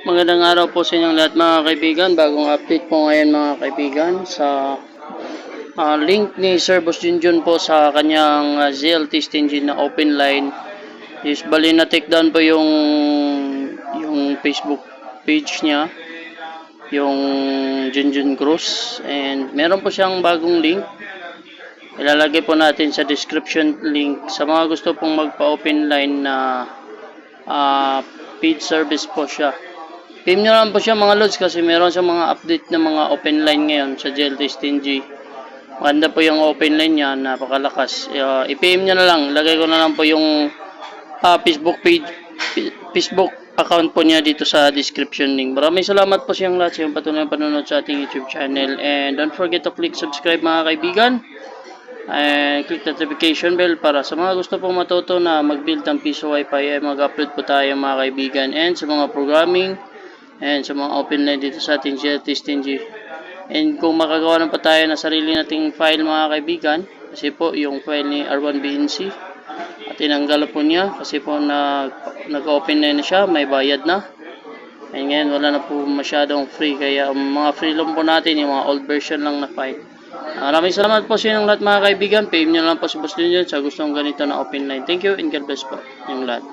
Magandang araw po sa inyong lahat mga kaibigan. Bagong update po ngayon mga kaibigan sa ah, link ni Sir Boss Junjun po sa kanyang uh, ZL test engine na open line. Is bali na take down po yung yung Facebook page niya yung Junjun Cruz and meron po siyang bagong link ilalagay po natin sa description link sa mga gusto pong magpa-open line na ah, paid service po siya PM nyo lang po siya mga lods kasi meron siya mga update na mga open line ngayon sa GLT Stingy. Maganda po yung open line niya, napakalakas. Uh, I-PM nyo na lang, lagay ko na lang po yung ah, Facebook page, Facebook account po niya dito sa description link. Maraming salamat po siyang lahat sa iyong patuloy panonood sa ating YouTube channel. And don't forget to click subscribe mga kaibigan. And click notification bell para sa mga gusto pong matuto na mag-build ng piso wifi ay mag-upload po tayo mga kaibigan. And sa mga programming, and sa mga open line dito sa ating GLT Stingy. And kung makagawa na pa tayo ng sarili nating file mga kaibigan, kasi po yung file ni R1BNC, at tinanggal po niya kasi po nag, nag-open na, na siya, may bayad na. And ngayon wala na po masyadong free, kaya mga free lang po natin, yung mga old version lang na file. Maraming salamat po sa inyong lahat mga kaibigan. PM nyo lang po si Boss Junior sa gustong ganito na open line. Thank you and God bless po yung lahat.